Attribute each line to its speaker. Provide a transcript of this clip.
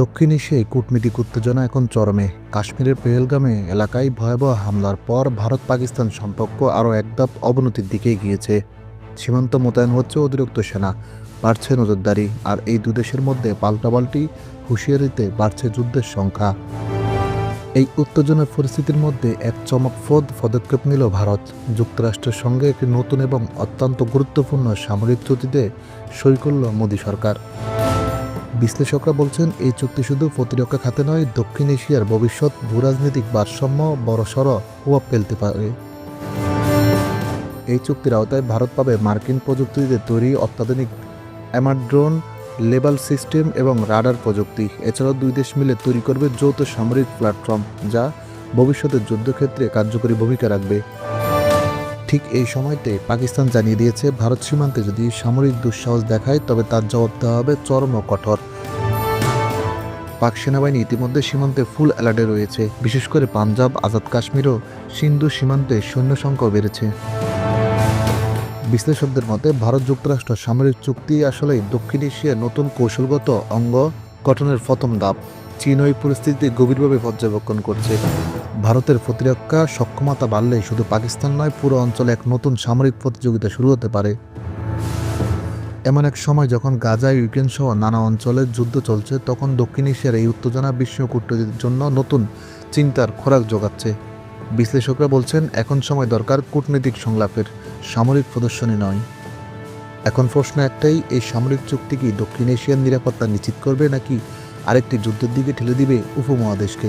Speaker 1: দক্ষিণ এশিয়ায় কূটনীতিক উত্তেজনা এখন চরমে। কাশ্মীরের পেহেলগামে এলাকায় ভয়াবহ হামলার পর ভারত পাকিস্তান সম্পর্ক আরও এক ধাপ অবনতির দিকে গিয়েছে সীমান্ত মোতায়েন হচ্ছে অতিরিক্ত সেনা, বাড়ছে নজরদারি আর এই দুদেশের মধ্যে পাল্টাপাল্টি হুঁশিয়ারিতে বাড়ছে যুদ্ধের সংখ্যা। এই উত্তেজনার পরিস্থিতির মধ্যে এক চমকপ্রদ পদক্ষেপ নিল ভারত। যুক্তরাষ্ট্রের সঙ্গে একটি নতুন এবং অত্যন্ত গুরুত্বপূর্ণ সামরিক চুক্তিতে সই করল মোদী সরকার। বিশ্লেষকরা বলছেন, এই চুক্তি শুধু প্রতিরক্ষা খাতে নয়, দক্ষিণ এশিয়ার ভবিষ্যৎ ভূরাজনৈতিক ভারসাম্য বড়সড় প্রভাব ফেলতে পারে। এই চুক্তির আওতায় ভারত পাবে মার্কিন প্রযুক্তিতে তৈরি অত্যাধুনিক অ্যামাড্রোন, লেবাল সিস্টেম এবং রাডার প্রযুক্তি। এছাড়াও দুই দেশ মিলে তৈরি করবে যৌথ সামরিক প্ল্যাটফর্ম, যা ভবিষ্যতের যুদ্ধক্ষেত্রে কার্যকরী ভূমিকা রাখবে। ঠিক এই সময়তে পাকিস্তান জানিয়ে দিয়েছে, ভারত সীমান্তে যদি সামরিক দুঃসাহস দেখায়, তবে তার জবাব দেওয়া হবে চরম কঠোর। পাক সেনাবাহিনী ইতিমধ্যে সীমান্তে ফুল অ্যালার্টে রয়েছে। বিশেষ করে পাঞ্জাব, আজাদ কাশ্মীর ও সিন্ধু সীমান্তে সৈন্য সংখ্যাও বেড়েছে। বিশ্লেষকদের মতে, ভারত যুক্তরাষ্ট্র সামরিক চুক্তি আসলে দক্ষিণ এশিয়ার নতুন কৌশলগত অঙ্গ গঠনের প্রথম ধাপ। চীন ওই পরিস্থিতি গভীরভাবে পর্যবেক্ষণ করছে। ভারতের প্রতিরক্ষা সক্ষমতা বাড়লে শুধু পাকিস্তান নয়, পুরো অঞ্চলে এক নতুন সামরিক প্রতিযোগিতা শুরু হতে পারে। এমন এক সময় যখন গাজা ইউক্রেন সহ নানা অঞ্চলে যুদ্ধ চলছে, তখন দক্ষিণ এশিয়ার এই উত্তেজনা বিশ্ব কূটনীতির জন্য নতুন চিন্তার খোরাক যোগাচ্ছে বিশ্লেষকরা বলছেন, এখন সময় দরকার কূটনৈতিক সংলাপের, সামরিক প্রদর্শনী নয়। এখন প্রশ্ন একটাই, এই সামরিক চুক্তি কি দক্ষিণ এশিয়ার নিরাপত্তা নিশ্চিত করবে নাকি আরেকটি যুদ্ধের দিকে ঠেলে দিবে উপমহাদেশকে।